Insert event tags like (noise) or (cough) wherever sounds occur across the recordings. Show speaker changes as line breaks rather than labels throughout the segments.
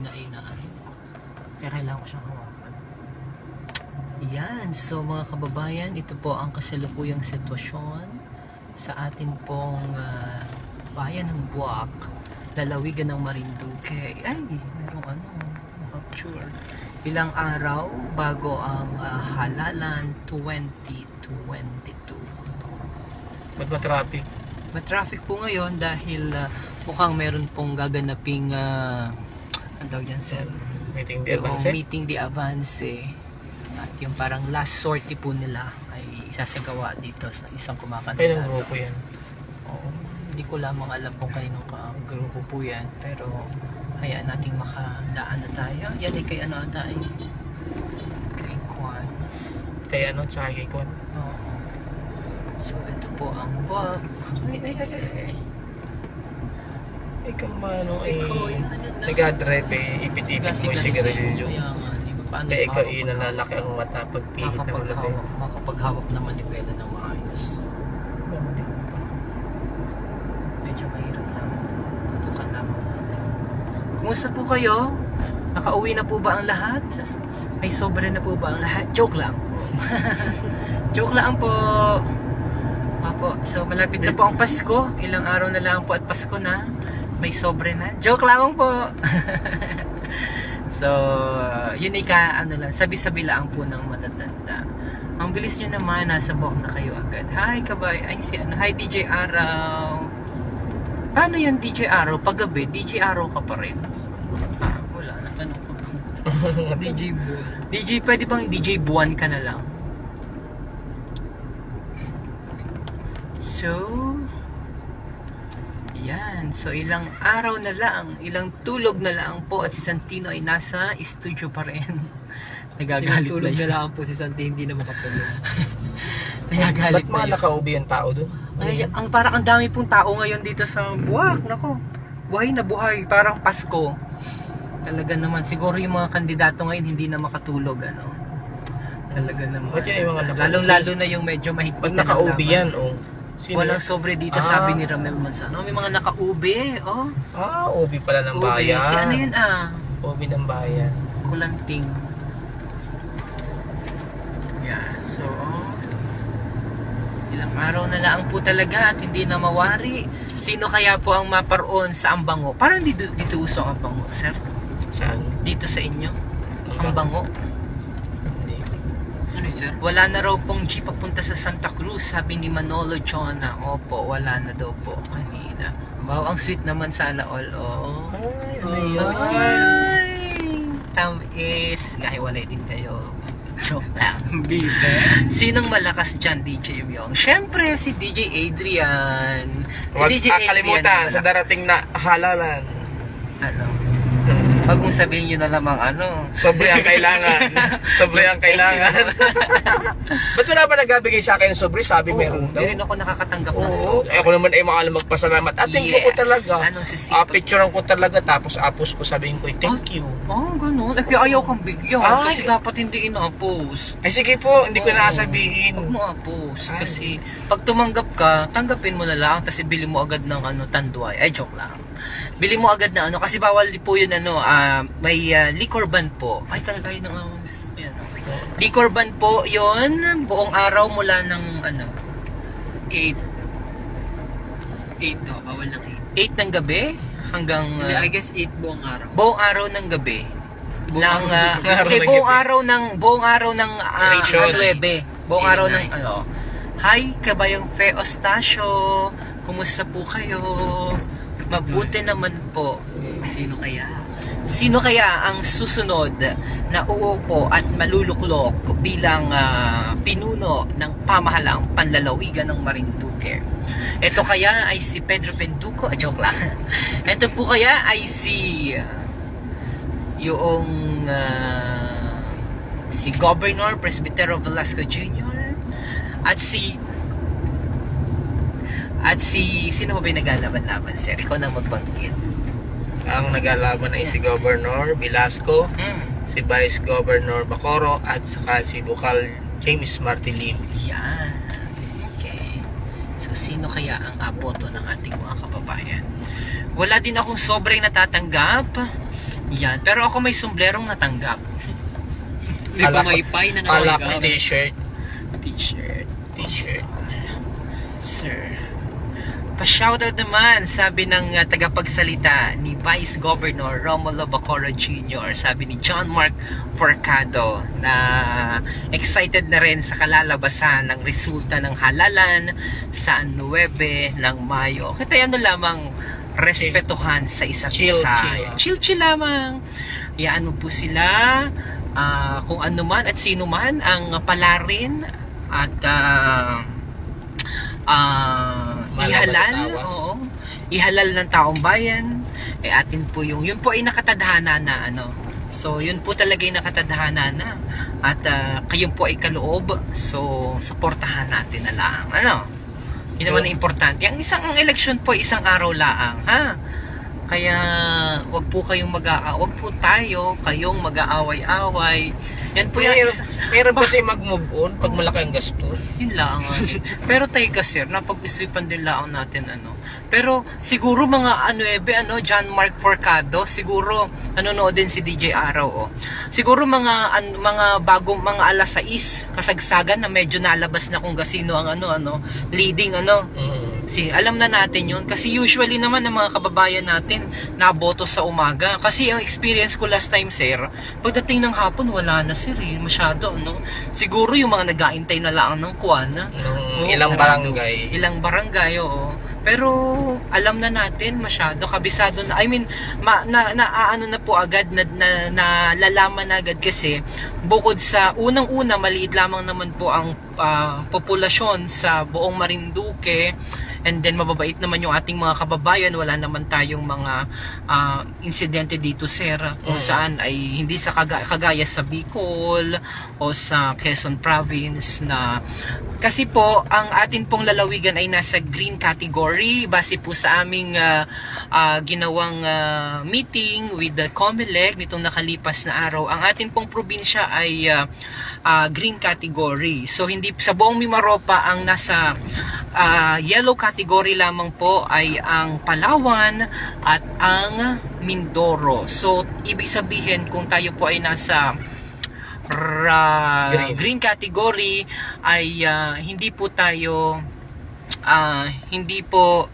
na inaan. Kaya kailangan ko siyang hawakan. Yan. So mga kababayan, ito po ang kasalukuyang sitwasyon sa atin pong ah, bayan ng Buwak, lalawigan ng Marinduque. Ay, merong ano, capture. Ilang araw bago ang ah, halalan 2022.
Ba't ba traffic?
Matraffic po ngayon dahil ah, mukhang meron pong gaganaping uh, ano tawag dyan, sir?
Meeting di
Yung
advance
meeting di avance at yung parang last sortie po nila ay isasagawa dito sa isang
Ay, ng
kumakandidata.
grupo yan.
Oo. Hindi ko lamang alam kung kaninong ka grupo po yan pero hayaan nating makadaan na tayo. Yan ay kay ano tayo? Kay Kwan.
Kaya ano, tsaka kay Kon.
Oo. So ito po ang walk. Ay, ay, ay, ay, ay.
Ikaw mano, eh,
Ikaw, ano na.
nag-drive eh, ipit-ipit mo yung sigarilyo.
Kaya
ikaw eh, nalalaki ang mata pag pihit ng gabi.
makapaghawak, makapaghawak naman ni Bella ng maayos. Medyo mahirap lang. Tutukan lamang natin. Kumusta po kayo? Nakauwi na po ba ang lahat? May sobre na po ba ang lahat? Joke lang. (laughs) Joke lang po. Apo, so malapit na po ang Pasko. Ilang araw na lang po at Pasko na. May sobre na. Joke lamang po. (laughs) so, yun ika, ano lang, sabi-sabi lang po ng matatanda. Ang bilis nyo naman, nasa buhok na kayo agad. Hi, kabay. Ay, si ano. Hi, DJ Araw. Paano yan, DJ Araw? Paggabi, DJ Araw ka pa rin. Ah, wala. Natanong ko lang. (laughs) DJ Buwan. DJ, pwede bang DJ Buwan ka na lang? So, So, ilang araw na lang, ilang tulog na lang po at si Santino ay nasa studio pa rin. (laughs) Nagagalit na
Tulog na
yun.
lang po si Santi, hindi na makatulog. (laughs)
Nagagalit
Ba't
na
mga
yun.
nakaubi ang tao doon?
Ay, ang parang ang dami pong tao ngayon dito sa buwak. Nako, buhay na buhay. Parang Pasko. Talaga naman. Siguro yung mga kandidato ngayon hindi na makatulog. Ano. Talaga naman.
Ba't yung mga?
Lalong-lalo na yung medyo mahigpit
Ba't
na laban.
yan, oh? Sino
Walang sobre dito,
Ah.
sabi ni Ramel Manzano. May mga nakaubi, oh.
Ah, ubi pala ng
Ubi.
bayan.
Si ano yun, ah?
Ubi ng bayan.
Kulanting. Yeah, so, ilang araw na lang po talaga at hindi na mawari. Sino kaya po ang maparoon sa Ambango? Parang dito, dito uso ang Ambango, sir.
Saan?
Dito sa inyo. Ang bango.
Hindi.
Ano sir?
Wala na raw pong jeep papunta sa Santa Cruz, sabi ni Manolo Chona. Opo, wala na daw po kanina. Wow, ang sweet naman sana all. Oo.
Ay, ano
Oh,
yun?
Ay! Tam is, gahiwalay din kayo. Joke lang. Bibe. Sinong malakas dyan, DJ Myong? Siyempre, si DJ Adrian. Si
Huwag
DJ
kakalimutan sa
Adrian,
darating na halalan.
ano, Huwag mong sabihin nyo na lamang ano.
Sobre ang (laughs) kailangan. Sobre ang kailangan. (laughs) Ba't wala ba nagbibigay sa akin ng sobre? Sabi
Oo,
meron daw.
Hindi rin ako nakakatanggap ng
Oo,
so.
eh, ako naman ay maalam magpasalamat. At thank you ko
Yes.
talaga.
Anong
Ah,
sisipag?
picturean ko talaga tapos apos ko sabihin ko, thank you.
Oh, ganun. Eh, kaya ayaw kang bigyan.
Ay.
Kasi dapat hindi ina-post.
Ay sige po, hindi ko
Oo.
na sabihin.
Huwag mo i-post.
Ay.
Kasi pag tumanggap ka, tanggapin mo na lang. Tapos bili mo agad ng ano, tanduay. Ay, joke lang. Bili mo agad na ano. Kasi bawal po yun ano, ah, may ah, liquor ban po. Ay, kalagay ng uh, sasakyan. Liquor ban po yun. Buong araw mula ng ano,
8. 8 to, bawal ng
8 ng gabi hanggang ah,
I guess 8 buong araw.
buong araw ng gabi.
Buong
ng,
araw
ah,
ng gabi.
hindi, buong araw ng buong araw ng
Ration.
9. Buong araw ng
nine.
ano. Hi, kabayang Fe Ostasio. Kumusta po kayo? Mabuti naman po.
Sino kaya?
Sino kaya ang susunod na uupo at maluluklok bilang ah, pinuno ng pamahalaang panlalawigan ng Marinduque? Ito kaya ay si Pedro Penduco? Ah, joke lang. (laughs) Ito po kaya ay si ah, yung ah, si Governor Presbitero Velasco Jr. at si at si sino ba ba yung naglalaban-laban sir? Ikaw na magbanggit.
Ang naglalaban ay si Governor Velasco,
Mm.
si Vice Governor Bacoro, at saka si Bukal James Martilin.
Yan. Okay. So, sino kaya ang aboto ng ating mga kababayan? Wala din akong sobrang natatanggap. Yan. Pero ako may sumblerong natanggap. (laughs)
May
Kala ko-
pamaypay na nakalagay.
t-shirt.
T-shirt.
T-shirt.
Sir. Pa-shoutout naman, sabi ng uh, tagapagsalita ni Vice Governor Romulo Bacoro Jr., sabi ni John Mark Forcado na excited na rin sa kalalabasan ng resulta ng halalan sa 9 ng Mayo. Kaya ano lamang respetuhan sa isa't
Chill,
isa.
chill.
Chill, chill lamang. Hayaan mo po sila ah, kung ano man at sino man ang palarin at ah,
Malaban
ihalal, oo, ihalal ng taong bayan, eh atin po yung, yun po ay nakatadhana na ano, so yun po talaga yung nakatadhana na, at ah, kayo po ay kaloob, so suportahan natin na lang, ano, yun naman ang importante, ang isang ang eleksyon po ay isang araw laang, ha, kaya wag po kayong mag wag po tayo kayong mag-aaway-away. Yan po yung
Meron, meron kasi mag-move on pag malaki ang gastos.
yun lang. Pero tayo kasi, napag-isipan din lang natin ano. Pero siguro mga ano ebe, ano, John Mark Forcado, siguro nanonood din si DJ Araw, oh. Siguro mga an, mga bagong mga alas 6 kasagsagan na medyo nalabas na kung gasino ang ano ano leading ano.
Mm.
Si alam na natin yun. Kasi usually naman ng mga kababayan natin naboto sa umaga. Kasi ang experience ko last time sir pagdating ng hapon wala na sir eh, masyado no? Siguro yung mga nag-aantay na lang ng kuwan
Nung
Oo,
ilang
sarado.
barangay.
ilang barangay oo. Pero alam na natin masyado kabisado na. I mean ma, na, na ano na po agad na, na, nalalaman na agad kasi bukod sa unang-una maliit lamang naman po ang ah, populasyon sa buong Marinduque and then mababait naman yung ating mga kababayan. Wala naman tayong mga ah, insidente dito sir kung
Mm.
saan ay hindi sa kaga- kagaya sa Bicol o sa Quezon province na kasi po ang atin pong lalawigan ay nasa green category. Base po sa aming ah, ah, ginawang ah, meeting with the COMELEC nitong nakalipas na araw ang atin pong probinsya ay ah, ah, green category. So hindi sa buong Mimaropa ang nasa ah, yellow category lamang po ay ang Palawan at ang Mindoro. So, ibig sabihin kung tayo po ay nasa ra-
Green.
green. category ay ah, hindi po tayo ah, hindi po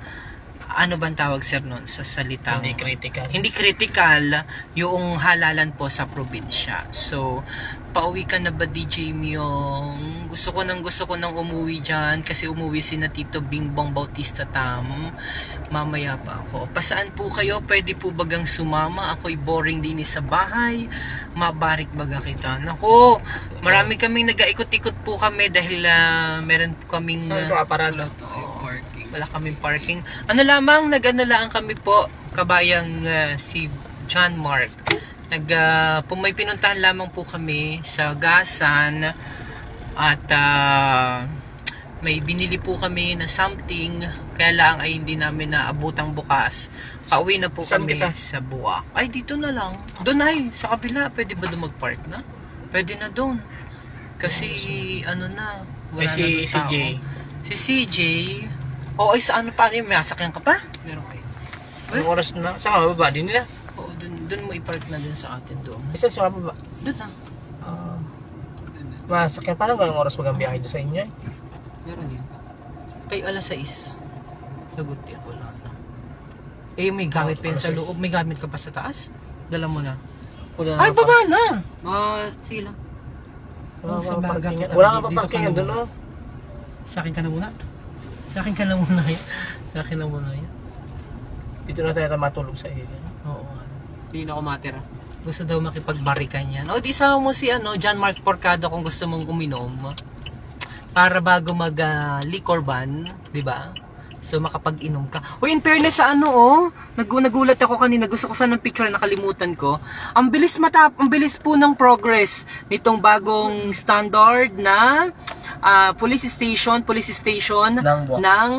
ano bang tawag sir nun sa salitang
Hindi critical.
hindi critical yung halalan po sa probinsya. So, pauwi ka na ba DJ Myong? Gusto ko nang gusto ko nang umuwi dyan kasi umuwi si na Tito Bingbong Bautista Tam. Mamaya pa ako. Pasaan po kayo? Pwede po bagang sumama? Ako'y boring din sa bahay. Mabarik baga kita. Nako, marami kaming nag-ikot-ikot po kami dahil ah, meron po kaming...
Saan ito aparado?
Oo.
Parking.
Wala kaming parking. Ano lamang, nag-ano lang kami po, kabayang ah, si John Mark. Nag, uh, pinuntahan lamang po kami sa Gasan at ah, may binili po kami na something kaya lang ay hindi namin naabutang bukas. Pauwi na po
Saan
kami
kita?
sa Buwak. Ay, dito na lang. Doon ay, sa kabila. Pwede ba doon mag-park na? Pwede na doon. Kasi, ano na, wala
Ay, si,
na doon
si
tao.
Jay.
Si CJ, o ay sa ano pa, yung may sasakyan ka pa?
Meron kayo.
Anong oras na? Saan ka baba? Di nila.
Oo, dun, dun mo i-park na dun sa atin doon.
Isa sa baba.
Dun na.
Masakyan. Parang ganong oras wag ang biyahe doon sa inyo eh.
Meron yun.
Kay alas 6. Sagot yan, wala na. Eh, may gamit pa yan sa
alas
loob. May gamit ka pa sa taas? Dala mo na.
Wala
Ay,
nga
baba na!
Mga, sige lang.
Wala
Oh,
nga
sa baga
parking.
kita.
Wala nga pa
Dito
parking
ka
doon oh.
Sa akin ka na muna. Sa akin ka na muna yan. Sa akin na muna yan.
Dito na tayo matulog sa area.
Oo.
Hindi na ako matira.
Gusto daw makipagbarikan yan. O, di sama mo si ano, John Mark Porcado kung gusto mong uminom. Para bago mag ah, liquor ban, di ba? So makapag-inom ka. Uy, in fairness sa ano oh, nag nagulat ako kanina, gusto ko sana ng picture na nakalimutan ko. Ang bilis matap, ang bilis po ng progress nitong bagong standard na ah, police station, police station
Ng Buwak.
ng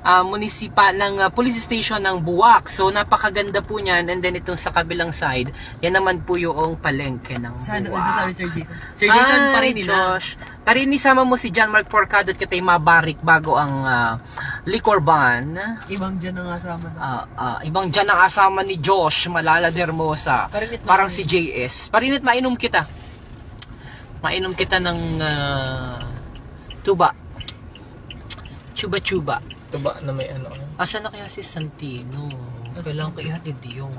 ah, munisipal ng ah, police station ng Buwak. So napakaganda po niyan and then itong sa kabilang side, yan naman po yung palengke ng
Sana
Buwak.
ano sabi Sir Jason. Sir Jason
Ay,
pa rin.
Josh. Parin isama mo si John Mark Porcado at katay mabarik bago ang ah, liquor ban.
Ibang dyan ang asama na.
Ah, ah, ibang dyan ang asama ni Josh Malala de Hermosa.
Parinit
Parang
mainom.
si JS. Parinit mainom kita. Mainom kita ng ah, tuba. Chuba chuba.
Ito ba na may ano?
Asa na kaya si Santino? Kailangan ko ihatid yung...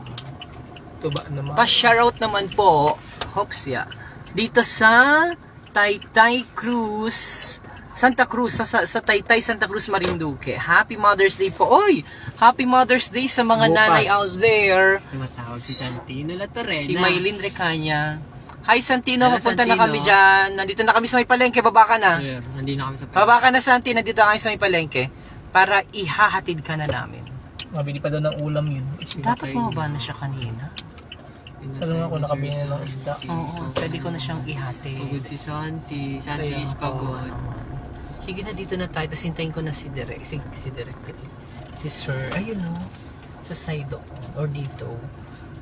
Ito ba naman?
Pa-shoutout naman po, Hopsia, dito sa Taytay Cruz, Santa Cruz, sa, sa, sa Taytay Santa Cruz, Marinduque. Happy Mother's Day po. Oy! Happy Mother's Day sa mga
Bukas.
nanay out there.
Tumatawag si Santino La Torrena.
Si Maylin Recanya. Hi Santino,
Hello,
mapunta na
Santino.
kami dyan. Nandito na kami sa may palengke, baba ka na.
Sir, nandito na kami sa
Baba ka na Santi, nandito na kami sa may palengke. Para ihahatid ka na namin.
Mabili pa daw ng ulam yun.
Dapat bumaba na siya kanina.
Alam nga ako, nakabili na ng isda.
Oo, pwede ko na siyang ihatid.
Pagod si Santi. Santi
Kaya
is
ako,
pagod.
Sige na, dito na tayo. Tapos hintayin ko na si Direk. Si, si Direk. Si Sir. Ayun o. Sa side o. Or dito.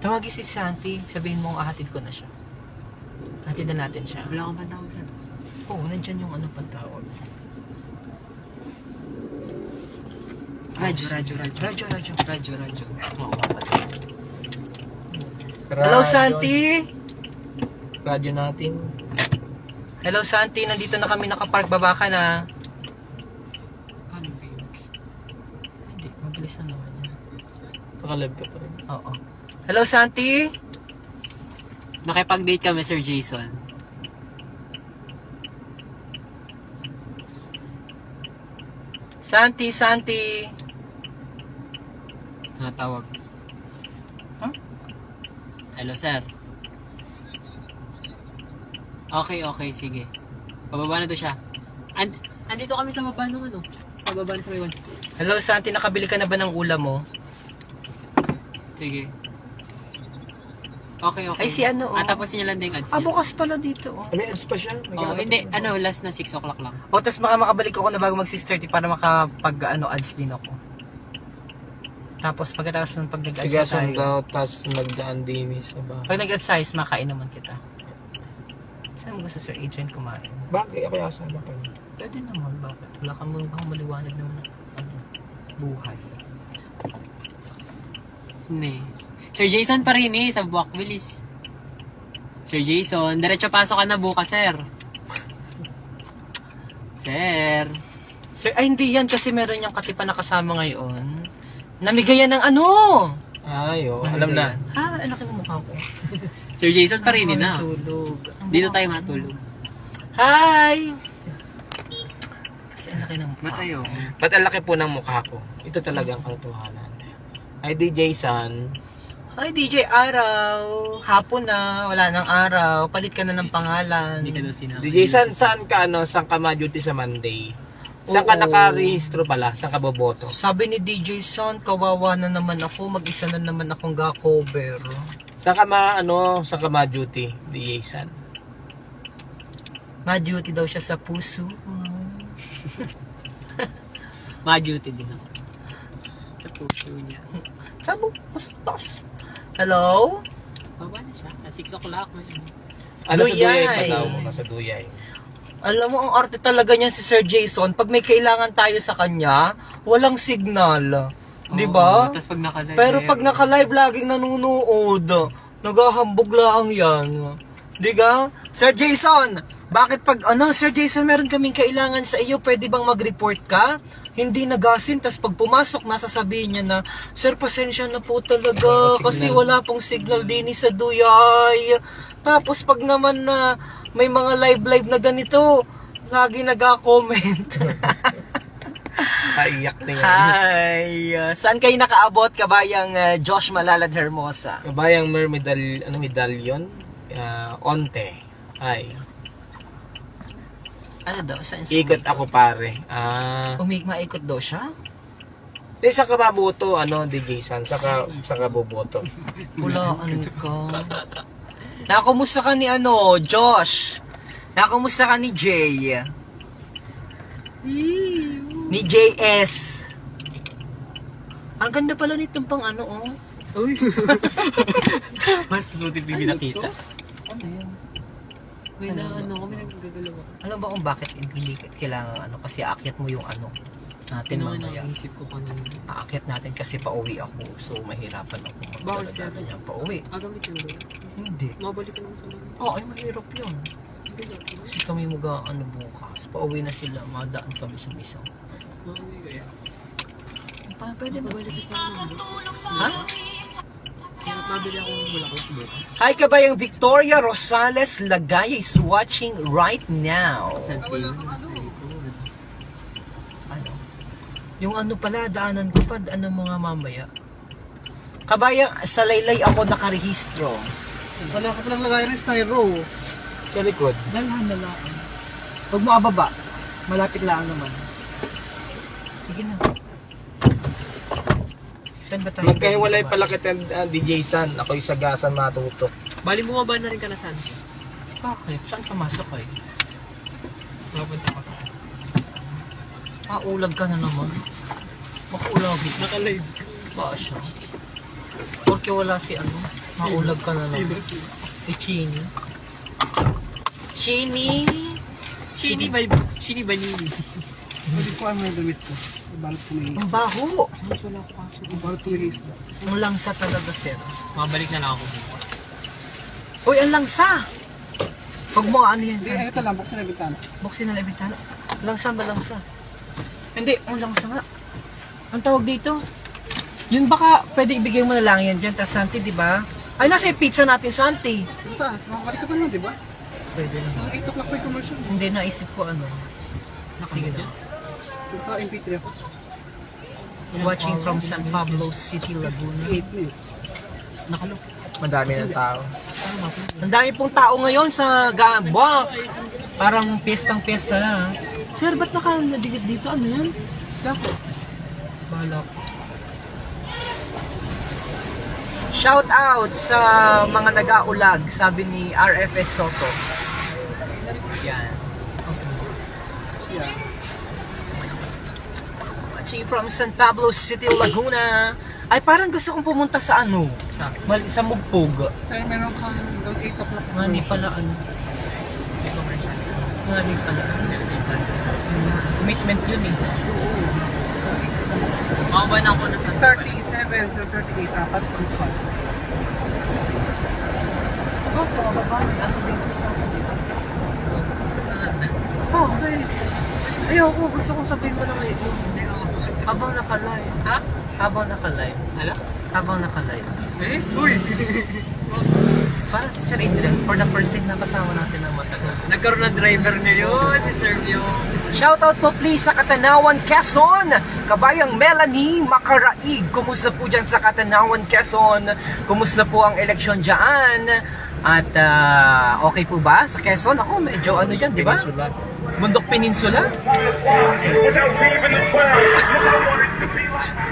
Tawagin si Santi. Sabihin mo, ahatid ko na siya. Hatid na natin siya.
Wala akong pantawag sir.
Oo, oh, nandyan yung ano pantawag.
Radyo, radyo, radyo.
Radyo, radyo.
Radyo, radyo.
Oo, Hello, Santi!
Radyo natin.
Hello, Santi. Nandito na kami nakapark. Baba ka na.
Paano?
Hindi, mabilis na naman yan.
Nakalab ka pa rin.
Oo. Hello, Santi!
Nakipag-date kami, Sir Jason.
Santi, Santi!
Natawag.
Huh?
Hello, sir. Okay, okay, sige. Pababa na to siya. And, andito kami sa baba ng ano? Sa baba ng 316.
Hello, Santi. Nakabili ka na ba ng ulam mo?
Sige. Okay, okay.
Ay, si ano, oh.
Ah, tapos niya lang din yung ads
Ah,
niya.
bukas pala dito. Oh.
May ads pa siya. May
Oh, hindi.
pa.
Ano, last na 6 o'clock lang.
O, tapos baka makabalik ako na bago mag 6.30 para makapag ano, ads din ako. Tapos pagkatapos ng pag nag-ads na
Sigasan
tayo.
daw, tas nagdaan din eh sa bahay.
Pag nag-ads tayo, makain naman kita. Saan mo gusto Sir Adrian kumain?
Bakit? Ako yung asama ka niya.
Pwede naman, bakit? Wala kang bang maliwanag naman ng ano, buhay.
Hindi. Sir Jason pa rin eh, sa Buwak Willis. Sir Jason, diretso pasok ka na bukas, sir. Sir.
Sir, ay hindi yan kasi meron yung katipa na kasama ngayon. Namigayan ng ano?
Ay, oh, alam na.
Ah, ang laki ng mukha ko.
Sir Jason pa rin eh na.
Tulog.
Dito tayo matulog.
Hi! Kasi ang laki ng mukha.
Matayo.
Ba't ang laki po ng mukha ko? Ito talaga ang katotohanan. Ay, DJ San.
Hi, DJ Araw. Hapon na, wala nang araw. Palit ka na ng pangalan.
Hindi ka daw sinabi.
DJ San, saan ka, ano, saan ka ma-duty sa Monday? Saan ka
Oo.
nakarehistro pala? Saan ka boboto?
Sabi ni DJ Son, kawawa na naman ako. Mag-isa na naman akong ga-cover.
Saan ka ma, ano, saan ka ma-duty, DJ San?
Ma-duty daw siya sa puso.
Ma-duty din ako. Sa puso niya.
Sabog, bastos. Hello?
Baba na siya. At 6 o'clock na siya.
Ano sa
Duyay.
Duyay pa daw? Ano sa Duyay?
Alam mo, ang arte talaga niyan si Sir Jason. Pag may kailangan tayo sa kanya, walang signal. Di ba?
Tapos pag naka-live.
Pero
eh,
pag naka-live laging nanonood, naghahambog lang yan. Di ba? Sir Jason, bakit pag, ano, Sir Jason, meron kaming kailangan sa iyo, pwede bang mag-report ka? Hindi nagasin, tas pag pumasok, nasasabihin niya na, Sir, pasensya na po talaga,
Wala
kasi
signal."
wala pong signal din sa Duyay. Tapos pag naman na may mga live-live na ganito, lagi nag-comment.
Kaiyak (laughs) na yan.
Hi! Uh, saan kayo nakaabot, kabayang uh, Josh Malalad Hermosa?
Kabayang mer medal, ano, medalyon? Ah, onte. Ay,
Ano daw? Saan sa
ikot ako pare. Ah,
Umig maikot daw siya?
di sa kababoto, ano, DJ San, sa, ka, sa kaboboto.
Pulaan (laughs) ka. Nakumusta ka ni ano, Josh? Nakumusta ka ni Jay? Ni JS. Ang ganda pala nitong pang ano, oh.
Uy! (laughs) Mas susuti pa yung nakita.
Ano?
May na ano kami naggagalaw.
Alam ba kung bakit hindi kailangan ano? Kasi aakyat mo yung ano natin
Pinawa
mamaya.
na isip ko kanina.
Aakyat natin kasi pauwi ako. So, mahirapan ako
Bawal
magdala
siya.
natin yung pauwi.
Ah, gamitin mo ba?
Hindi.
Mabalik ka naman sa mga.
Oo, ay mahirap yun. Kasi kami mag ano bukas. Pauwi na sila. Madaan kami sa misang.
Mga kaya.
Pa, pwede ba?
Mabalik ka sa mga.
Ha?
Kaya mabili ako ng bulaklak bukas.
Hi kabayang Victoria Rosales Lagay is watching right now. Ano? Yung ano pala, daanan ko pa, ano mga mamaya. Kabayang, sa laylay ako nakarehistro.
Wala ka palang lagay ng styro.
Sa likod.
Dalhan na lang. Huwag mo ababa. Malapit lang naman. Sige na. Saan ba tayo?
Magkahiwalay pala kita uh, DJ San. Ako yung sagasan matutok.
Bali bumaba na rin ka na saan?
Bakit? Saan ka masok eh?
Mapunta ka sa...
Ah, ulag ka na naman. Makulagi.
Naka-live.
Ba siya? Porque wala si ano. Maulag ka na naman. Si Chini. Chini!
Chini ba? Chini ba nini?
Hindi ko ano yung damit ko. Ibalot ko may
Ang baho!
Saan wala ko kaso?
Ibalot ko may isda.
Ang langsa talaga, sir.
Mabalik na lang ako bukas.
Uy, ang langsa! Pag mo ano yan,
Hindi,
sir.
ito lang. Buksan na yung bintana.
Buksin na lang bitana. Langsa ba langsa? Hindi, ang langsa nga. Ang tawag dito? Yun baka pwede ibigay mo na lang yan dyan, tas Santi, di ba? Ay, nasa yung pizza natin, Santi.
Ito taas. Makakalik ka pa naman, di ba?
Pwede na.
Mga 8 o'clock pa yung commercial.
Hindi, naisip ko ano. Sige na.
Naka MP3 ako.
Watching from San Pablo City, Laguna.
8 minutes.
Nakalok.
Madami ng tao.
Ang dami pong tao ngayon sa Gambok. Parang piyestang-piyesta na. ha? Sir, ba't nakadigit dito? Ano yan? Bahala ko. Shout out sa mga nag-aulag, sabi ni RFS Soto. Yan. Watching from San Pablo City, Laguna. Ay, parang gusto kong pumunta sa ano?
Sa?
Mal- sa Mugpog.
Sir, meron kang hanggang 8 o'clock.
Nga di pala ano. Nga di pala. Commitment yun eh.
Makaba na ako na sa...
637, 738, apat pang spots.
Oh, tumababa. Nasa din ko sa akin, di ba?
Saan na?
Oh, okay. Ayoko, gusto kong sabihin mo lang ito. Habang naka-live.
Ha?
Habang naka-live.
Hala?
Habang naka-live.
Eh? Uy! (laughs)
Parang si Sir Adrian, for the first time na kasama natin ng matagal.
Nagkaroon ng driver ngayon, si Sir Mio.
Shoutout po please sa Katanawan, Quezon! Kabayang Melanie Makaraig. Kumusta po dyan sa Katanawan, Quezon? Kumusta po ang eleksyon dyan? At ah, okay po ba sa Quezon? Ako medyo ano dyan, di ba? Mundok Peninsula? (laughs)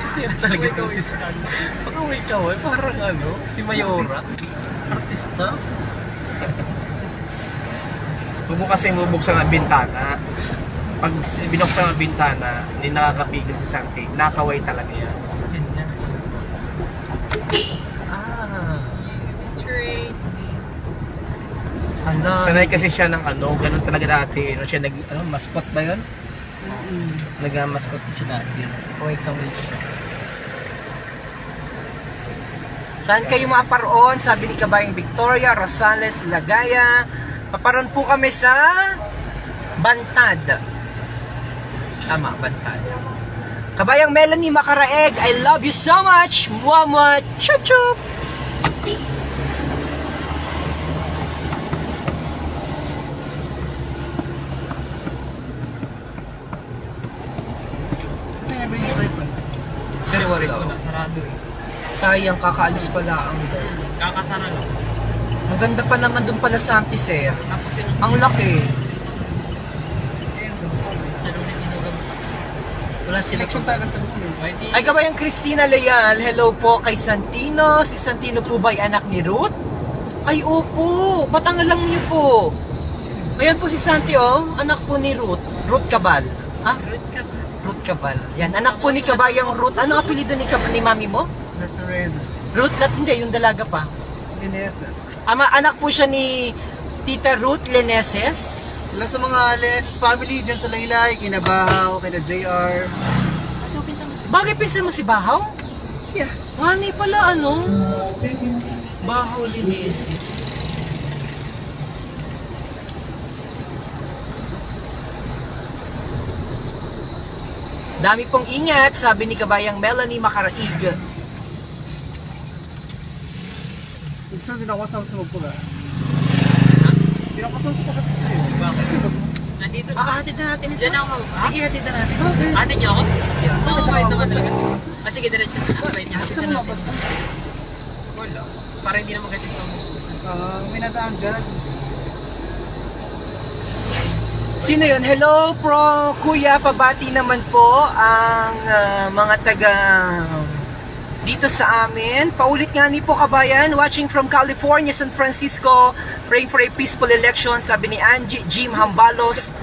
Sisira talaga ito si San. Baka wait ka, eh. parang ano, si Mayora. Artista.
Huwag mo kasi bubuksan ang bintana. Pag binuksan ang bintana, hindi nakakapigil si Santi. Nakaway talaga yan.
Ganyan. Ah. Hala.
Sanay kasi siya ng ano, ganun talaga dati. Ano siya nag, ano, mascot ba yun? Nag-mascot siya dati.
Kaway siya. Saan kayo maparoon? Sabi ni Kabayang Victoria Rosales Lagaya. Paparoon po kami sa Bantad. Tama, Bantad. Kabayang Melanie Makaraeg, I love you so much. Mwah Chup chup.
Kasi every day pa.
Sorry, worry
Wala, sarado eh.
Sayang, kakaalis pala ang
Kakasara lang.
Ang ganda pa naman dun pala sa Antiser.
Tapos yun,
Ang laki.
sa lunes sinuga bukas.
Wala sila
Election talaga sa lunes.
Pwede.
Ay kabayang Christina Leal, hello po kay Santino. Si Santino po ba ay anak ni Ruth? Ay opo, ba't ang alam niyo po? Ayan po si Santi oh, anak po ni Ruth. Ruth Cabal. Ha?
Root
Cabal. Yan, anak po ni Kabayang Ruth. Ano apelido ni, Kab- ni mami mo?
Naturen.
Ruth, lat, hindi, yung dalaga pa.
Lineses.
Ama, anak po siya ni Tita Ruth Leneses.
Sila sa mga Lineses family dyan sa Laylay, kinabahaw, kina JR.
Kasi pinsan mo si
Bagay pinsan mo si Bahaw?
Yes.
Mami pala, ano? Bahaw Leneses. Dami pong ingat, sabi ni Kabayang Melanie Makaraig.
Gusto din ako sa. Hindi ako kasama sa pagkatid sa'yo.
Bakit? Nandito na.
Ah, hatid na natin.
Diyan ako.
Sige, hatid na natin.
Okay.
Ate niyo ako? Oo, oh, wait naman sa Ah, sige, diretso. Ah, wait niya.
Mabas na?
Wala. Para hindi na magalit ako.
Ah, may nadaan dyan.
Sino yun? Hello, pro kuya, pabati naman po ang ah, mga taga dito sa amin. Paulit nga ni po kabayan, watching from California, San Francisco, praying for a peaceful election, sabi ni Angie Jim Hambalos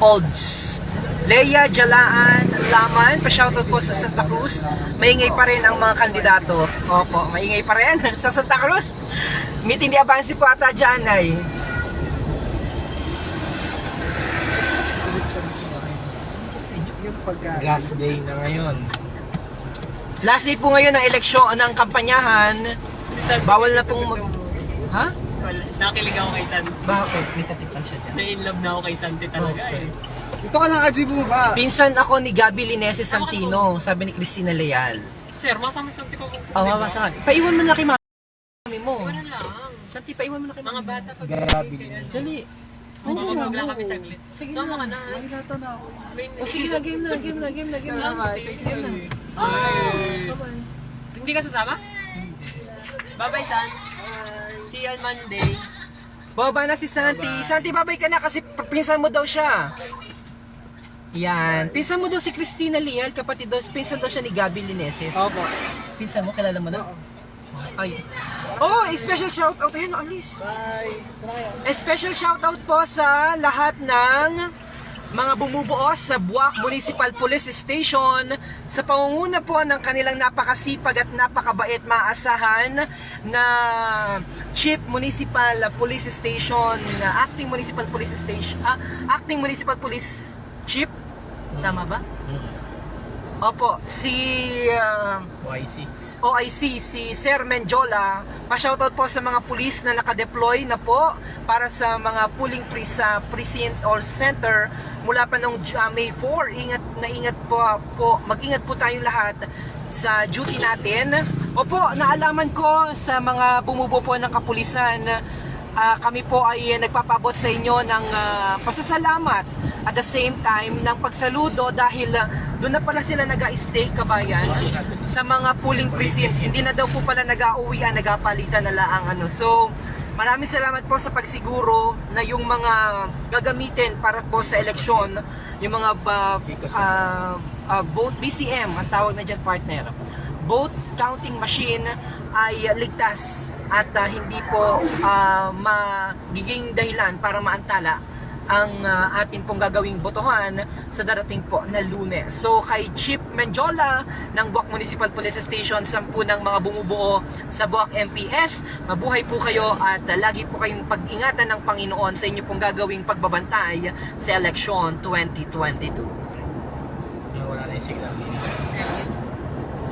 Olds. Leia Jalaan Laman, pa-shoutout po sa Santa Cruz. Maingay pa rin ang mga kandidato. Opo, maingay pa rin (laughs) sa Santa Cruz. Meeting di Abansi po ata dyan ay.
Yung pagka...
Last day na ngayon.
Last day po ngayon ng eleksyon ng kampanyahan. Bawal na pong mag... Ha?
Nakilig ako kay Santi.
Bakit? May katipan siya dyan.
Na-in love na ako kay Santi talaga
Okay.
eh.
Dito ka lang, RJ, bumaba.
Pinsan ako ni Gabi Lineses Santino, sabi ni Cristina Leal.
Sir, masama si Santi pa po.
Oh, mabasakan. Paiwan mo na kay mami mo.
Wala lang.
Santi, paiwan mo na kay
Mga
mami.
bata pag
Gabi.
Dali.
Mamamag lang kami saglit.
Sige
Sama
na.
na.
Ang gata na ako.
O sige na, game na, game na, game na, game na.
Thank you, sir.
Ay. Hindi ka sasama? Bye-bye, San. See you on Monday.
Baba na si Santi. Santi, babay ka na kasi pinsan mo daw siya. Yan. Pinsan mo daw si Cristina Leal, kapatid daw, pinsan daw siya ni Gabi Lineses.
Opo.
Pinsan mo, kilala mo na?
Oo.
Ay. Oh, special shout out. Ayun, alis.
Bye.
A special shoutout po sa lahat ng mga bumubuo sa Buwak Municipal Police Station sa pangunguna po ng kanilang napakasipag at napakabait maasahan na Chief Municipal Police Station, Acting Municipal Police Station, ah, Acting Municipal Police Chief, tama ba? Opo, si ah,
YC.
OIC, si Sir Menjola. Pa-shoutout po sa mga pulis na nakadeploy na po para sa mga pooling pre sa precinct or center mula pa nung uh, May 4. Ingat na ingat po, po mag-ingat po tayong lahat sa duty natin. Opo, naalaman ko sa mga bumubuo po ng kapulisan Ah, kami po ay nagpapabot sa inyo ng ah, pasasalamat at the same time ng pagsaludo dahil ah, doon na pala sila nag-stay kabayan sa mga pooling precincts. Hindi na daw po pala nag-auwian, nagapalitan na lang ano. So, maraming salamat po sa pagsiguro na yung mga gagamitin para po sa eleksyon, yung mga ah, ah, ah, vote BCM, ang tawag na dyan partner vote counting machine ay ligtas at ah, hindi po ah, magiging dahilan para maantala ang ah, atin pong gagawing botohan sa darating po na lunes. So kay Chief Menjola ng Buwak Municipal Police Station, sampu ng mga bumubuo sa Buwak MPS, mabuhay po kayo at ah, lagi po kayong pag-ingatan ng Panginoon sa inyo pong gagawing pagbabantay sa eleksyon 2022.
Wala na yung signal.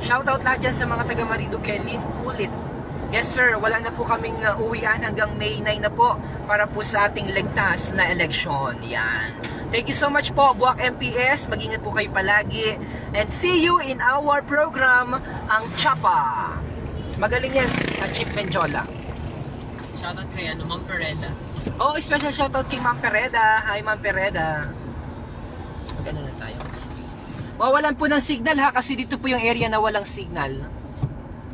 Shoutout lahat dyan sa mga taga Marinduque, Kulit. Yes sir, wala na po kaming uh, uwian hanggang May 9 na po para po sa ating ligtas na eleksyon. Yan. Thank you so much po, Buwak MPS. Mag-ingat po kayo palagi. And see you in our program, ang Chapa. Magaling yan, uh, Chief Menjola.
Shoutout kay ano, Ma'am Pereda.
Oh, special shoutout kay Ma'am Pereda. Hi, Ma'am Pereda. Ganun na tayo. Wawalan po ng signal ha, kasi dito po yung area na walang signal.